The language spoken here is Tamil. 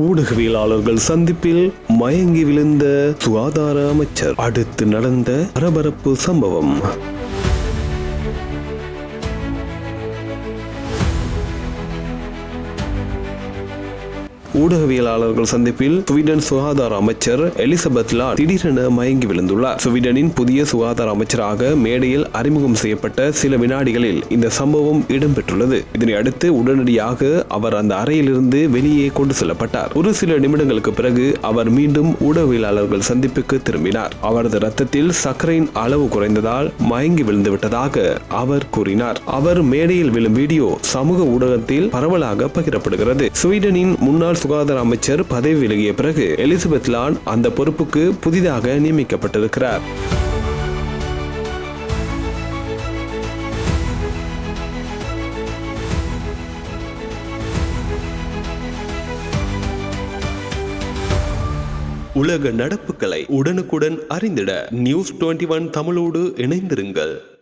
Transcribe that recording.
ஊடகவியலாளர்கள் சந்திப்பில் மயங்கி விழுந்த சுகாதார அமைச்சர். அடுத்து நடந்த பரபரப்பு சம்பவம். ஊடகவியலாளர்கள் சந்திப்பில் ஸ்வீடன் சுகாதார அமைச்சர் எலிசபெத் லாட் திடீரென மயங்கி விழுந்துள்ளார். ஸ்வீடனின் புதிய சுகாதார அமைச்சராக மேடையில் அறிமுகம் செய்யப்பட்ட சில வினாடிகளில் இந்த சம்பவம் இடம்பெற்றுள்ளது. இதனை அடுத்து உடனடியாக அவர் அந்த அறையிலிருந்து வெளியே கொண்டு செல்லப்பட்டார். ஒரு சில நிமிடங்களுக்கு பிறகு அவர் மீண்டும் ஊடகவியலாளர்கள் சந்திப்புக்கு திரும்பினார். அவரது ரத்தத்தில் சர்க்கரையின் அளவு குறைந்ததால் மயங்கி விழுந்து விட்டதாக அவர் கூறினார். அவர் மேடையில் விழும் வீடியோ சமூக ஊடகத்தில் பரவலாக பகிரப்படுகிறது. ஸ்வீடனின் முன்னாள் சுகாதார அமைச்சர் பதவி விலகிய பிறகு எலிசபெத் லான் அந்த பொறுப்புக்கு புதிதாக நியமிக்கப்பட்டிருக்கிறார். உலக நடப்புகளை உடனுக்குடன் அறிந்திட நியூஸ் டுவெண்ட்டி ஒன் தமிழோடு இணைந்திருங்கள்.